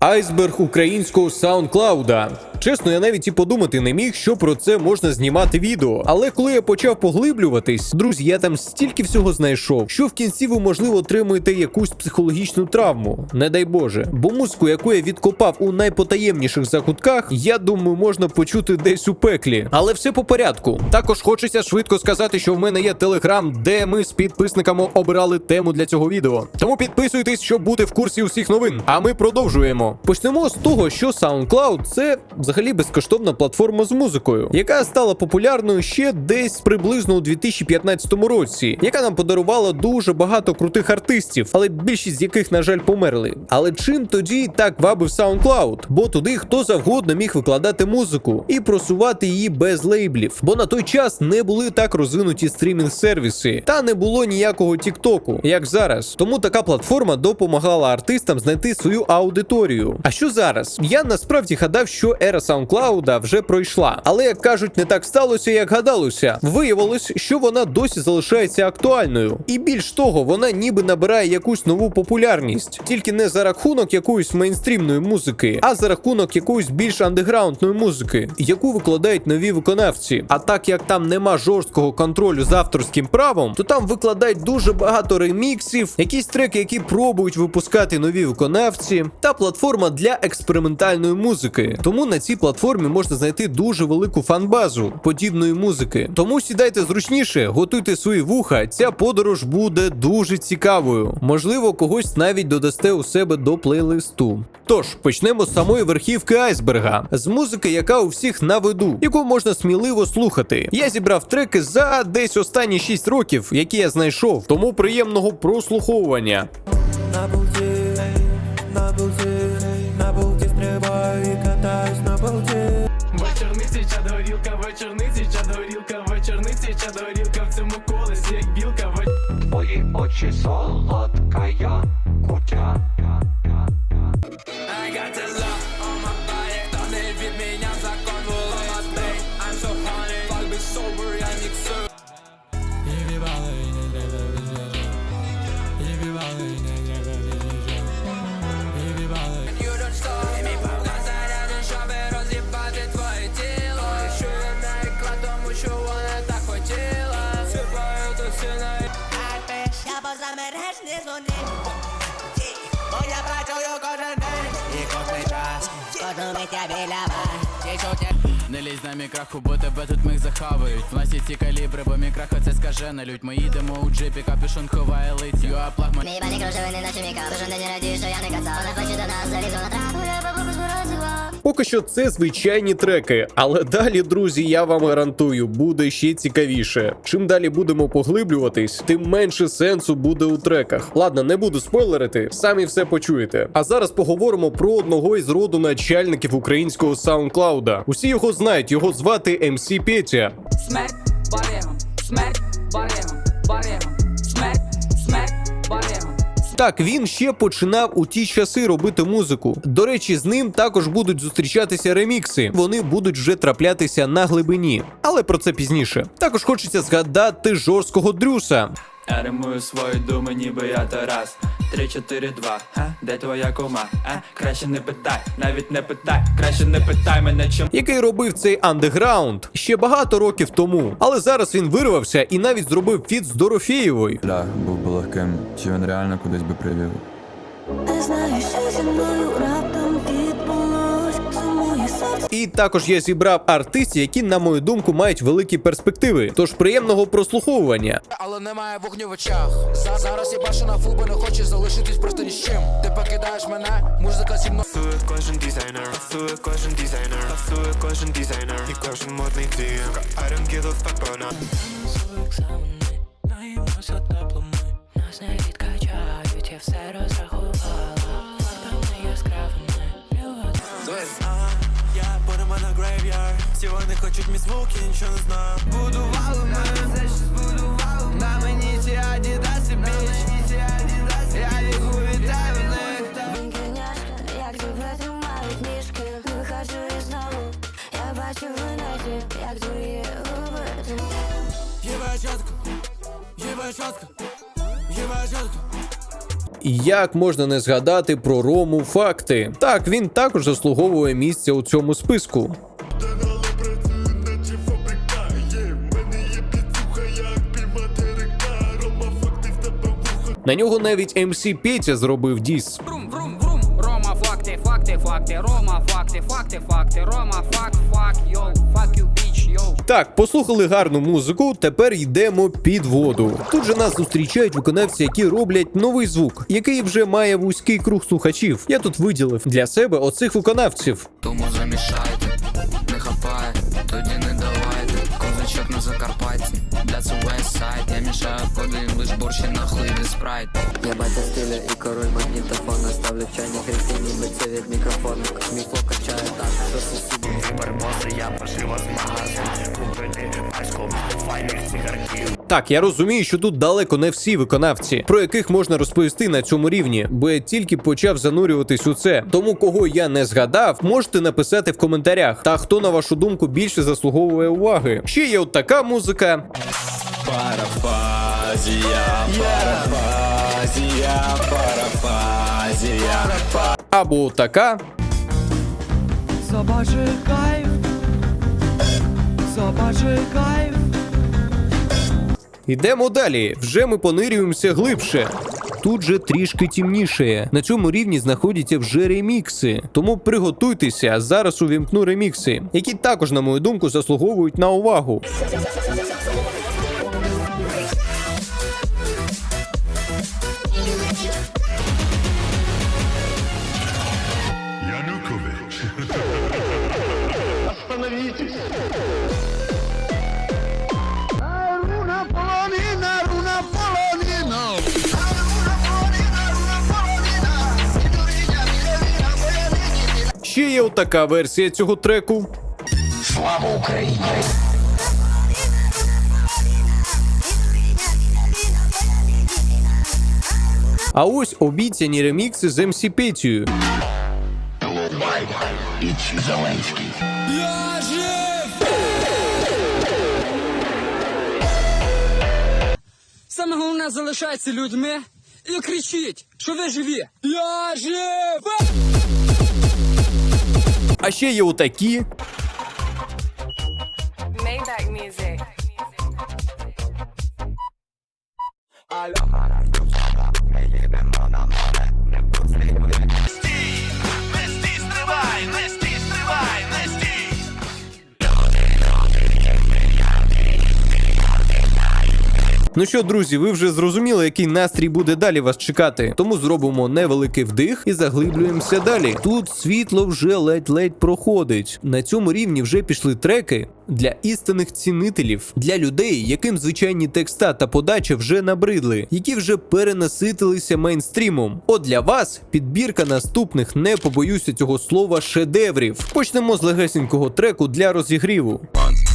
Айсберг українського саундклауда. Чесно, я навіть і подумати не міг, що про це можна знімати відео. Але коли я почав поглиблюватись, друзі, я там стільки всього знайшов, що в кінці ви можливо отримуєте якусь психологічну травму, не дай Боже. Бо музику, яку я відкопав у найпотаємніших закутках, я думаю, можна почути десь у пеклі. Але все по порядку. Також хочеться швидко сказати, що в мене є телеграм, де ми з підписниками обирали тему для цього відео. Тому підписуйтесь, щоб бути в курсі усіх новин. А ми продовжуємо. Почнемо з того, що SoundCloud – це взагалі безкоштовна платформа з музикою, яка стала популярною ще десь приблизно у 2015 році, яка нам подарувала дуже багато крутих артистів, але більшість з яких, на жаль, померли. Але чим тоді так вабив SoundCloud? Бо туди хто завгодно міг викладати музику і просувати її без лейблів. Бо на той час не були так розвинуті стрімінг-сервіси, та не було ніякого Тіктоку, як зараз. Тому така платформа допомагала артистам знайти свою аудиторію. А що зараз? Я насправді гадав, що ера SoundCloud вже пройшла. Але як кажуть, не так сталося, як гадалося. Виявилось, що вона досі залишається актуальною. І більш того, вона ніби набирає якусь нову популярність, тільки не за рахунок якоїсь мейнстрімної музики, а за рахунок якоїсь більш андеграундної музики, яку викладають нові виконавці. А так як там нема жорсткого контролю з авторським правом, то там викладають дуже багато реміксів, якісь треки, які пробують випускати нові виконавці, та платформа для експериментальної музики. Тому на цій платформі можна знайти дуже велику фанбазу подібної музики. Тому сідайте зручніше, готуйте свої вуха. Ця подорож буде дуже цікавою. Можливо, когось навіть додасте у себе до плейлисту. Тож почнемо з самої верхівки айсберга, з музики, яка у всіх на виду, яку можна сміливо слухати. Я зібрав треки за десь останні 6 років, які я знайшов, тому приємного прослуховування. Вечорниці, в цьому колесі, як білка. Твої очі солодкая кутя. Не працюю кожен день І кожний час Кожну мить я біля вас Не лізь на мікраху, бо тебе тут мих захавають. В нас є ці калібри, бо мікраха це скажена лють. Ми їдемо у джипі, капюшон ховає лиць. Юа плагма. Мій бані кружили, не наче міка Кожен день радію, що я не кацав Вона хоче до нас, залізу на траву Поки що це звичайні треки, але далі, друзі, я вам гарантую, буде ще цікавіше. Чим далі будемо поглиблюватись, тим менше сенсу буде у треках. Ладно, не буду спойлерити, самі все почуєте. А зараз поговоримо про одного із роду начальників українського саундклауда. Усі його знають, його звати МС Петя. Смерть барегом, смерть барегом, Так, він ще починав у ті часи робити музику. До речі, з ним також будуть зустрічатися ремікси. Вони будуть вже траплятися на глибині. Але про це пізніше. Також хочеться згадати жорсткого дрюса. Я римую свої думи, ніби я Тарас. 3, 4, 2, а? Де твоя кома? А? Краще не питай, навіть не питай, краще не питай мене чим. який робив цей андеграунд ще багато років тому. Але зараз він вирвався і навіть зробив фіт з Дорофєєвою. Шлях був би легким, чи він реально кудись би привів. Не знаю, що зі мною І також я зібрав артистів, які, на мою думку, мають великі перспективи. Тож приємного прослуховування. Але немає вогню в очах. За- Зараз я бачу на фуби, не хочеш залишитись просто ні з чим. Ти покидаєш мене, музика зі мною. Працює кожен дизайнер, працює кожен дизайнер, працює кожен дизайнер і кожен модний дім. I don't give a fuck about nothing. Наїмося теплими, нас не відкачають, я все розрахувала. Всі вони хочуть мій звук, я нічого не знаю. Будували мене, все що збудували. На мені ці адідаси, біч Я віку вітаю в них як тебе тримають ніжки? Виходжу і знову. Я бачу в інеті, як твої губи Єбай чітко, єбай чітко, єбай чітко І як можна не згадати про Рому факти? Так, він також заслуговує місця у цьому списку. На нього навіть MC Петя зробив діс. Врум, врум, врум. Рома, факти, факти, факти, Рома, факти, факти, факти, Рома, факт, факт, йоу, fuck you, bitch, йоу. Так, послухали гарну музику. Тепер йдемо під воду. Тут же нас зустрічають виконавці, які роблять новий звук, який вже має вузький круг слухачів. Я тут виділив для себе оцих виконавців. Тому замішайте, спрайт. Я батя стиля і король магнітофона Ставлю в чайник ріки, ніби це від мікрофону Мій фло качає так, що сусіди Так, я розумію, що тут далеко не всі виконавці, про яких можна розповісти на цьому рівні, бо я тільки почав занурюватись у це. Тому кого я не згадав, можете написати в коментарях. Та хто на вашу думку більше заслуговує уваги. Ще є от така музика. Або от така. Собачий кайф, собачий кайф. Ідемо далі. Вже ми понирюємося глибше. Тут же трішки темніше. На цьому рівні знаходяться вже ремікси. Тому приготуйтеся, зараз увімкну ремікси, які також, на мою думку, заслуговують на увагу. Ще є отака версія цього треку. Слава Україні! А ось обіцяні ремікси з MC Петію. Саме головне залишається людьми і кричіть, що ви живі. Я жив! А ще є отакі. Ну що, друзі, ви вже зрозуміли, який настрій буде далі вас чекати. Тому зробимо невеликий вдих і заглиблюємося далі. Тут світло вже ледь-ледь проходить. На цьому рівні вже пішли треки для істинних цінителів, для людей, яким звичайні текста та подача вже набридли, які вже перенаситилися мейнстрімом. От для вас підбірка наступних, не побоюся цього слова, шедеврів. Почнемо з легесенького треку для розігріву.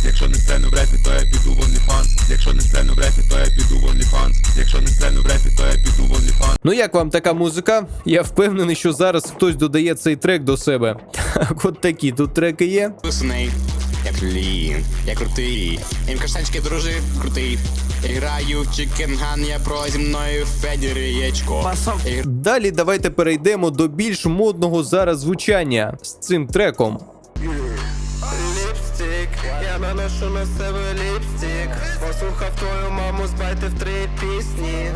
Якщо не стрельну в репі, то я піду в OnlyFans Якщо не стрельну в репі, то я піду в OnlyFans Якщо не стрельну в репі, то я піду в OnlyFans Ну як вам така музика? Я впевнений, що зараз хтось додає цей трек до себе. Так, от такі тут треки є. Писаний, я клін, я крутий. Їм каштанчики дружи, крутий. Я граю в чикенган, я про зі мною Федір Яєчко. Я Далі давайте перейдемо до більш модного зараз звучання з цим треком. Наношу на себе ліпстик. Послухав твою маму збайте в три пісні.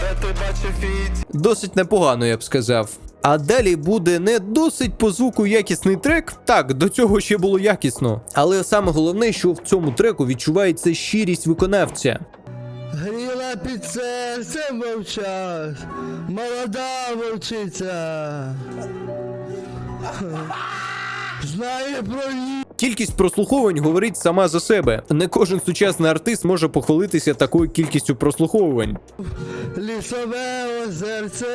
Де ти бачив фіт? Досить непогано, я б сказав. А далі буде не досить по звуку якісний трек. Так, до цього ще було якісно. Але саме головне, що в цьому треку відчувається щирість виконавця. Гріла під серцем вовчас, молода вовчиця. Знає про її. Кількість прослуховувань говорить сама за себе. Не кожен сучасний артист може похвалитися такою кількістю прослуховувань. Лісове озерце.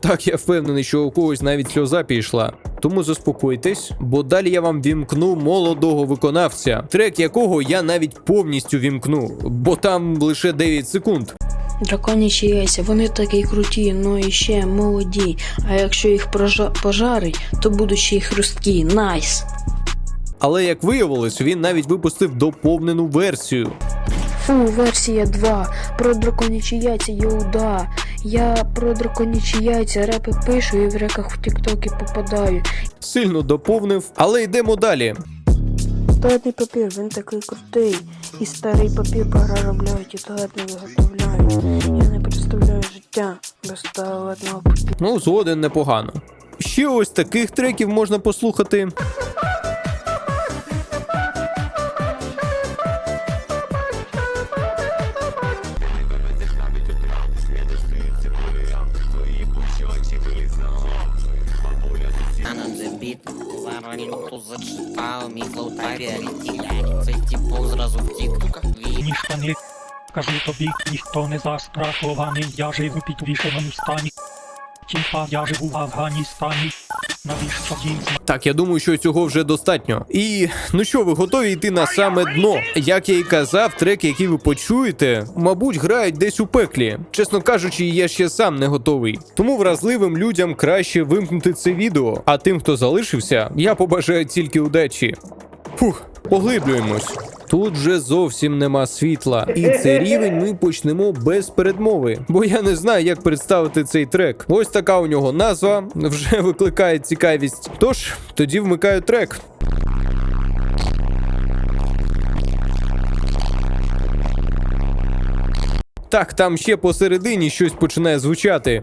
Так, я впевнений, що у когось навіть сльоза пішла. Тому заспокойтесь, бо далі я вам вімкну молодого виконавця, трек якого я навіть повністю вімкну, бо там лише 9 секунд. Драконячі яйця, вони такі круті, ну і ще молоді. А якщо їх пожарить, то будуть ще й хрусткі. Найс! Але як виявилось, він навіть випустив доповнену версію. Фу, версія 2. Про драконячі яйця Йоуда. Я про драконячі яйця репи пишу і в реках в тіктоки попадаю. Сильно доповнив, але йдемо далі. Туалетний папір, він такий крутий. І старий папір переробляють і туалетний виготовляють. Я не представляю життя без туалетного папіру. Ну, згоден непогано. Ще ось таких треків можна послухати. Зараз зачитал, зачитав, мій цей перелетів. Цей типу зразу втік. Ніхто не кажу тобі, ніхто не застрахований, я живу під вішеному стані. Тіпа, я живу в Афганістані. Так, я думаю, що цього вже достатньо. І ну що, ви готові йти на саме дно? Як я і казав, треки, які ви почуєте, мабуть, грають десь у пеклі. Чесно кажучи, я ще сам не готовий. Тому вразливим людям краще вимкнути це відео. А тим, хто залишився, я побажаю тільки удачі. Фух, поглиблюємось. Тут вже зовсім нема світла, і цей рівень ми почнемо без передмови, бо я не знаю, як представити цей трек. Ось така у нього назва вже викликає цікавість. Тож тоді вмикаю трек. Так, там ще посередині щось починає звучати.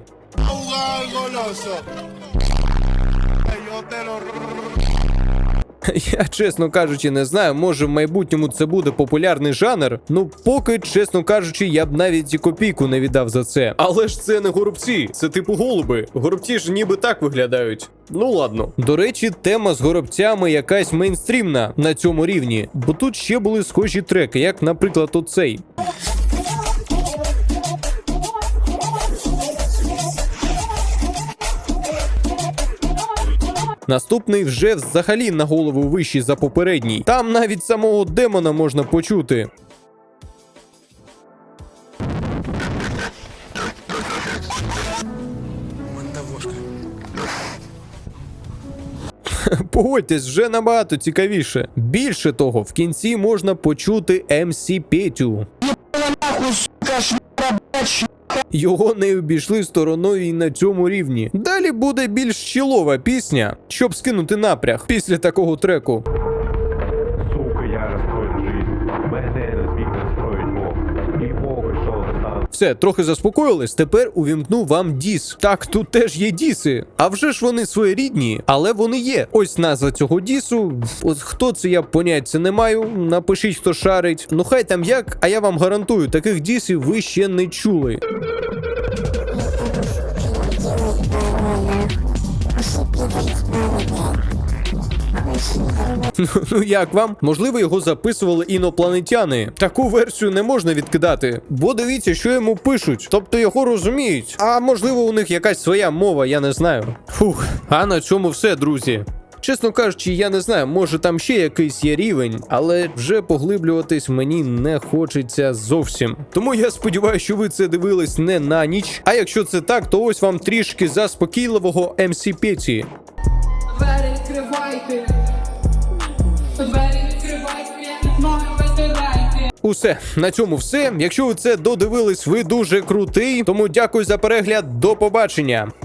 Я чесно кажучи, не знаю, може в майбутньому це буде популярний жанр. Ну, поки, чесно кажучи, я б навіть і копійку не віддав за це. Але ж це не горобці, це типу голуби. Горобці ж ніби так виглядають. Ну ладно. До речі, тема з горобцями якась мейнстрімна на цьому рівні, бо тут ще були схожі треки, як, наприклад, оцей. Наступний вже взагалі на голову вищий за попередній. Там навіть самого демона можна почути. Погодьтесь, вже набагато цікавіше. Більше того, в кінці можна почути MC Петю. Його не обійшли стороною і на цьому рівні. Далі буде більш чілова пісня, щоб скинути напряг після такого треку. Все, трохи заспокоїлись. Тепер увімкну вам діс. Так, тут теж є діси. А вже ж вони своєрідні, але вони є. Ось назва цього дісу. От хто це я поняття не маю. Напишіть, хто шарить. Ну хай там як, а я вам гарантую, таких дісів ви ще не чули. Ну як вам? Можливо, його записували інопланетяни. Таку версію не можна відкидати, бо дивіться, що йому пишуть. Тобто його розуміють. А можливо, у них якась своя мова, я не знаю. Фух, а на цьому все, друзі. Чесно кажучи, я не знаю, може там ще якийсь є рівень, але вже поглиблюватись мені не хочеться зовсім. Тому я сподіваюся, що ви це дивились не на ніч. А якщо це так, то ось вам трішки заспокійливого MC Петі. Двері Усе на цьому все. Якщо ви це додивились, ви дуже крутий. Тому дякую за перегляд. До побачення.